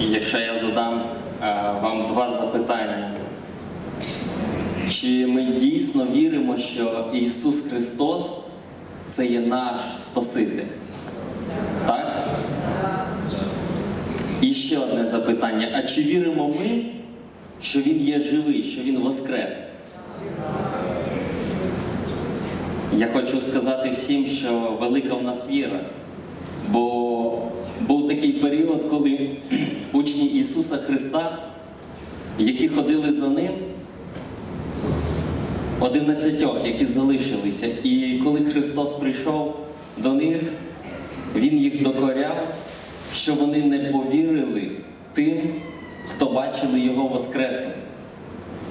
якщо я задам е, вам два запитання. Чи ми дійсно віримо, що Ісус Христос це є наш Спаситель? Так? І ще одне запитання. А чи віримо ми, що Він є живий, що Він воскрес? Я хочу сказати всім, що велика в нас віра. Бо був такий період, коли учні Ісуса Христа, які ходили за Ним, одинадцятьох, які залишилися. І коли Христос прийшов до них, Він їх докоряв, що вони не повірили тим, хто бачили Його Воскреслим.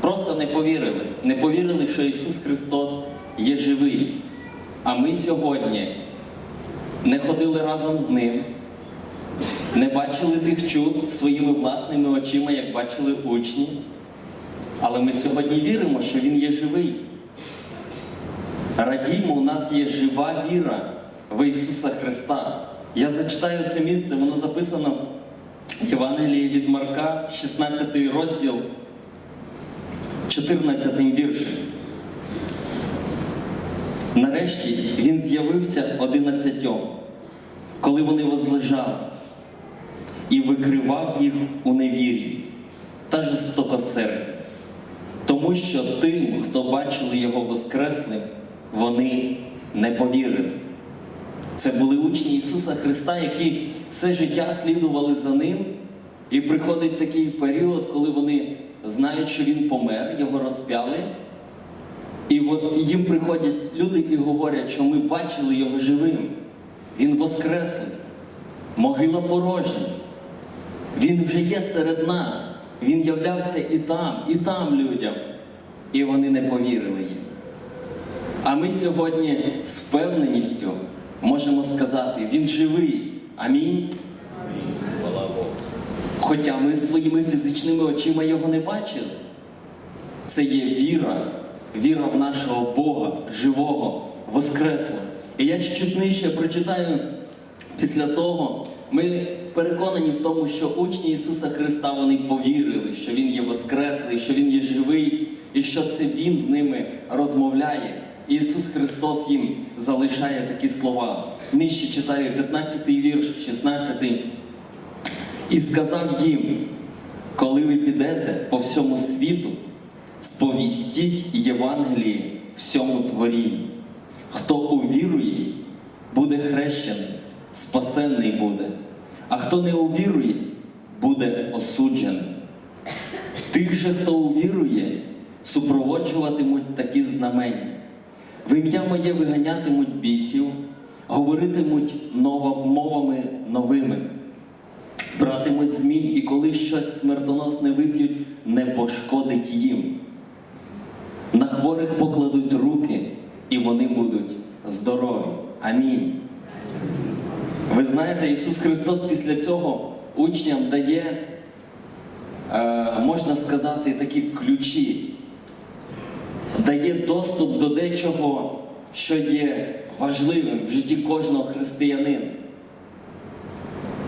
Просто не повірили. Не повірили, що Ісус Христос є живий. А ми сьогодні не ходили разом з Ним, не бачили тих чуд своїми власними очима, як бачили учні. Але ми сьогодні віримо, що Він є живий. Радімо, у нас є жива віра в Ісуса Христа. Я зачитаю це місце, воно записано в Євангелії від Марка, 16 розділ, 14 віршем. Нарешті він з'явився одинадцятьом, коли вони возлежали, і викривав їх у невірі та жорстокосерді, тому що тим, хто бачили його воскреслим, вони не повірили. Це були учні Ісуса Христа, які все життя слідували за Ним, і приходить такий період, коли вони знають, що Він помер, його розп'яли. І їм приходять люди і говорять, що ми бачили його живим. Він воскреслий, могила порожня. Він вже є серед нас. Він являвся і там, і там людям. І вони не повірили їм. А ми сьогодні з впевненістю можемо сказати, він живий. Амінь. Хоча ми своїми фізичними очима його не бачили. Це є віра, віра в нашого Бога, живого, воскреслого. І я чуть нижче прочитаю після того, ми переконані в тому, що учні Ісуса Христа вони повірили, що Він є воскреслий, що Він є живий, і що це Він з ними розмовляє. І Ісус Христос їм залишає такі слова. Нижче читаю 15 вірш, 16. І сказав їм, коли ви підете по всьому світу, сповістіть Євангелії всьому творінню. Хто увірує, буде хрещений, спасенний буде, а хто не увірує, буде осуджений. Тих же, хто увірує, супроводжуватимуть такі знамення. В ім'я моє виганятимуть бісів, говоритимуть мовами новими братимуть змій, і коли щось смертоносне вип'ють, не пошкодить їм. На хворих покладуть руки, і вони будуть здорові. Амінь. Ви знаєте, Ісус Христос після цього учням дає, е, можна сказати, такі ключі, дає доступ до дечого, що є важливим в житті кожного християнина.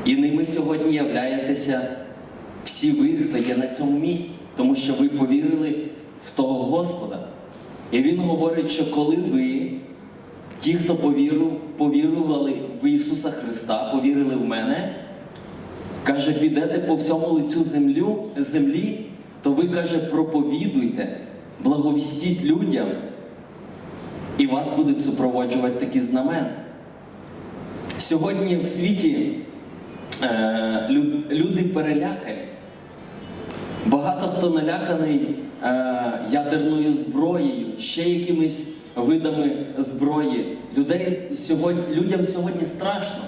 І ними сьогодні являєтеся всі ви, хто є на цьому місці, тому що ви повірили в того Господа. І Він говорить, що коли ви, ті, хто повірив, повірували в Ісуса Христа, повірили в мене, каже, підете по всьому лицю землю, землі, то ви, каже, проповідуйте, благовістіть людям, і вас будуть супроводжувати такі знамена. Сьогодні в світі е, лю- люди перелякані. Багато хто наляканий е, ядерною зброєю, ще якимись видами зброї. Людей сьогодні, людям сьогодні страшно,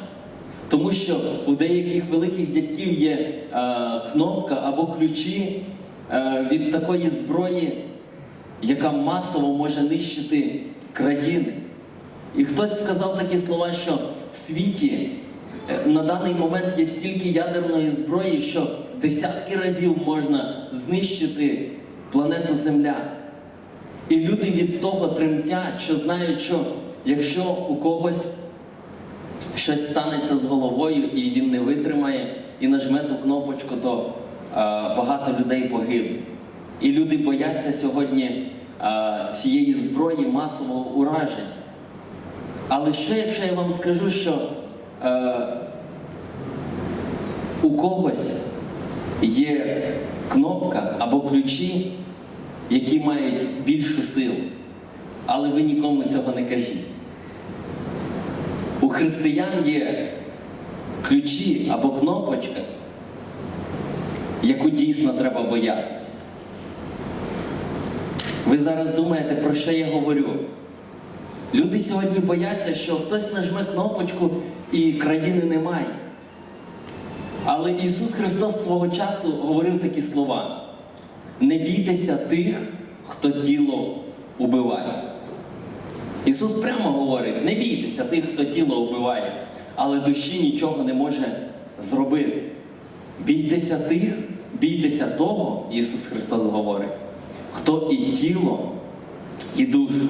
тому що у деяких великих дядьків є е, кнопка або ключі е, від такої зброї, яка масово може нищити країни. І хтось сказав такі слова, що в світі е, на даний момент є стільки ядерної зброї, що десятки разів можна знищити планету Земля. І люди від того тремтять, що знають, що якщо у когось щось станеться з головою і він не витримає, і нажме ту кнопочку, то е, багато людей погибне. І люди бояться сьогодні е, цієї зброї масового ураження. Але що, якщо я вам скажу, що е, у когось є кнопка або ключі, які мають більшу силу, але ви нікому цього не кажіть. У християн є ключі або кнопочка, яку дійсно треба боятися. Ви зараз думаєте, про що я говорю? Люди сьогодні бояться, що хтось нажме кнопочку і країни немає. Але Ісус Христос свого часу говорив такі слова: не бійтеся тих, хто тіло убиває. Ісус прямо говорить: не бійтеся тих, хто тіло вбиває, але душі нічого не може зробити. Бійтеся тих, бійтеся того, Ісус Христос говорить, хто і тіло, і душу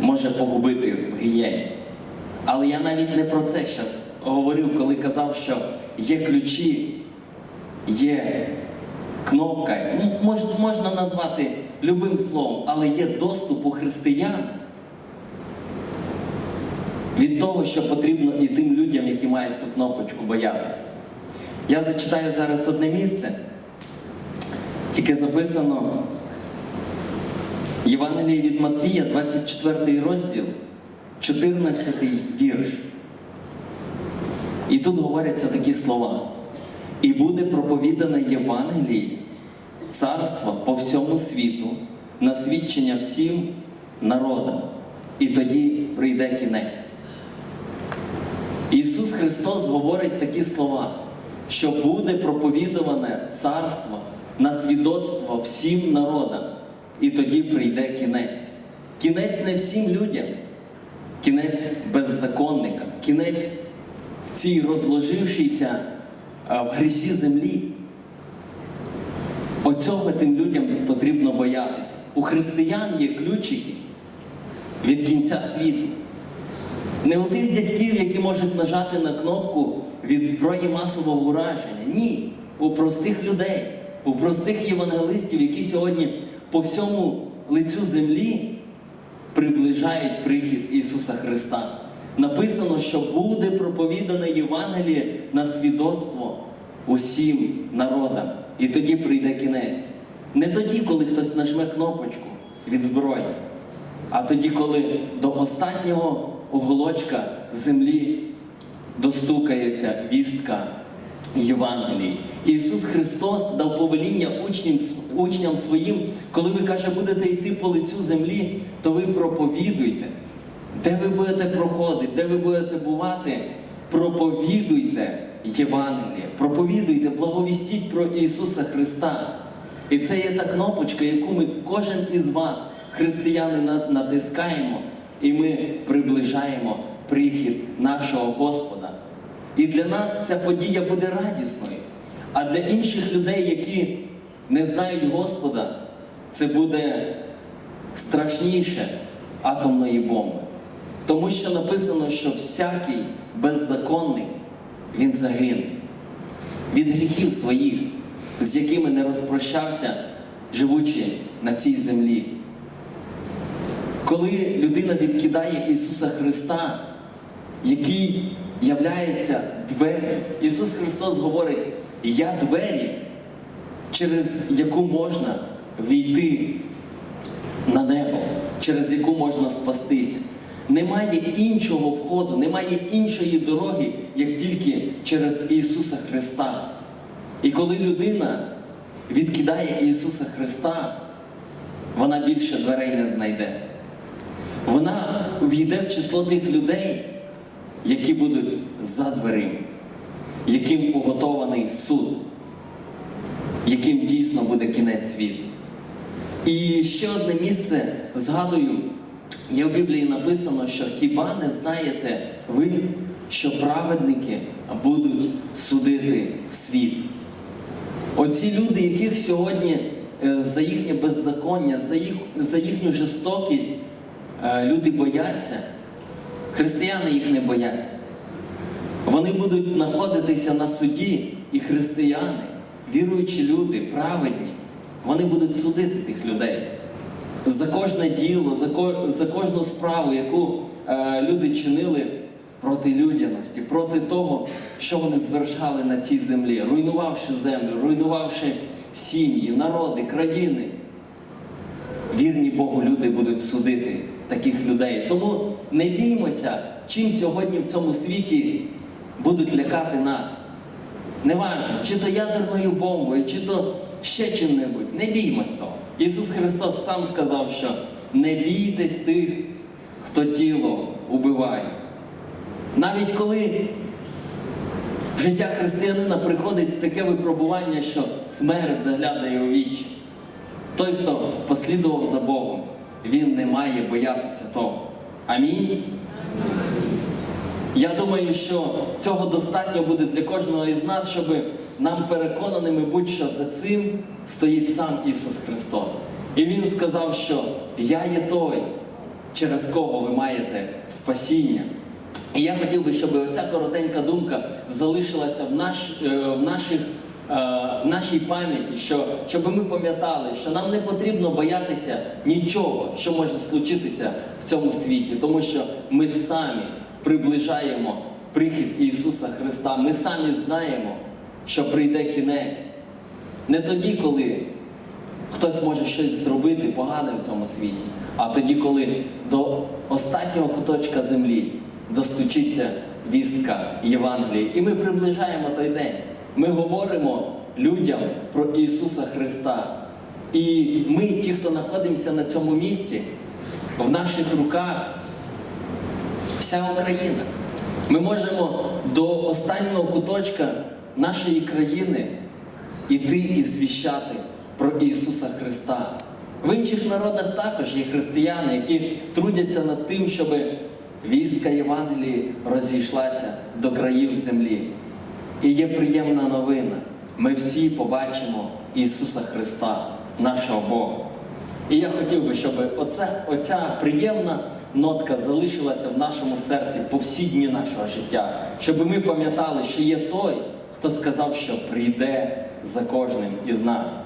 може погубити в гієні. Але я навіть не про це зараз говорив, коли казав, що є ключі, є кнопка, мож, можна назвати любим словом, але є доступ у християн від того, що потрібно і тим людям, які мають ту кнопочку боятися. Я зачитаю зараз одне місце, яке записано Євангеліє від Матвія, 24 розділ, 14 вірш. І тут говоряться такі слова. І буде проповідане Євангеліє, царство по всьому світу, на свідчення всім народам. І тоді прийде кінець. Ісус Христос говорить такі слова, що буде проповідуване царство на свідоцтво всім народам, і тоді прийде кінець. Кінець не всім людям, кінець беззаконникам, кінець цій розложившійся в грісі землі. Оцього тим людям потрібно боятися. У християн є ключики від кінця світу. Не у тих дядьків, які можуть нажати на кнопку від зброї масового ураження. Ні. У простих людей, у простих євангелистів, які сьогодні по всьому лицю землі приближають прихід Ісуса Христа. Написано, що буде проповідане Євангеліє на свідоцтво усім народам. І тоді прийде кінець. Не тоді, коли хтось нажме кнопочку від зброї, а тоді, коли до останнього уголочка землі достукається вістка Євангелії. Ісус Христос дав повеління учням, учням своїм, коли ви каже, будете йти по лицю землі, то ви проповідуйте. Де ви будете проходити, де ви будете бувати, проповідуйте Євангеліє, проповідуйте, благовістіть про Ісуса Христа. І це є та кнопочка, яку ми кожен із вас, християни, натискаємо, і ми приближаємо прихід нашого Господа. І для нас ця подія буде радісною. А для інших людей, які не знають Господа, це буде страшніше атомної бомби. Тому що написано, що всякий беззаконний він загине від гріхів своїх, з якими не розпрощався, живучи на цій землі. Коли людина відкидає Ісуса Христа, який являється двері, Ісус Христос говорить, я двері, через яку можна війти на небо, через яку можна спастися. Немає іншого входу, немає іншої дороги, як тільки через Ісуса Христа. І коли людина відкидає Ісуса Христа, вона більше дверей не знайде. Вона війде в число тих людей, які будуть за дверима, яким уготований суд, яким дійсно буде кінець світу. І ще одне місце згадую, є в Біблії написано, що хіба не знаєте ви, що праведники будуть судити світ? Оці люди, яких сьогодні е, за їхнє беззаконня, за, їх, за їхню жорстокість е, люди бояться, християни їх не бояться. Вони будуть знаходитися на суді і християни, віруючі люди, праведні, вони будуть судити тих людей за кожне діло, за, ко- за кожну справу, яку е, люди чинили проти людяності, проти того, що вони звершали на цій землі, руйнувавши землю, руйнувавши сім'ї, народи, країни. Вірні Богу люди будуть судити таких людей. Тому не біймося, чим сьогодні в цьому світі будуть лякати нас. Неважно, чи то ядерною бомбою, чи то ще чим-небудь. Не біймось того. Ісус Христос сам сказав, що не бійтесь тих, хто тіло убиває. Навіть коли в життя християнина приходить таке випробування, що смерть заглядає у вічі. Той, хто послідував за Богом, він не має боятися того. Амінь. Я думаю, що цього достатньо буде для кожного із нас, щоб нам переконаними будь що за цим стоїть сам Ісус Христос. І Він сказав, що я є той, через кого ви маєте спасіння. І я хотів би, щоб оця коротенька думка залишилася в, наш, е, в, наших, е, в нашій пам'яті, що, щоб ми пам'ятали, що нам не потрібно боятися нічого, що може случитися в цьому світі, тому що ми самі приближаємо прихід Ісуса Христа. Ми самі знаємо, що прийде кінець. Не тоді, коли хтось може щось зробити погане в цьому світі, а тоді, коли до останнього куточка землі достучиться вістка Євангелії. І ми приближаємо той день. Ми говоримо людям про Ісуса Христа. І ми, ті, хто знаходимося на цьому місці, в наших руках вся Україна. Ми можемо до останнього куточка нашої країни іти і звіщати про Ісуса Христа. В інших народах також є християни, які трудяться над тим, щоб вістка Євангелії розійшлася до країв землі. І є приємна новина. Ми всі побачимо Ісуса Христа, нашого Бога. І я хотів би, щоб оця, оця приємна нотка залишилася в нашому серці по всі дні нашого життя, щоб ми пам'ятали, що є той, хто сказав, що прийде за кожним із нас.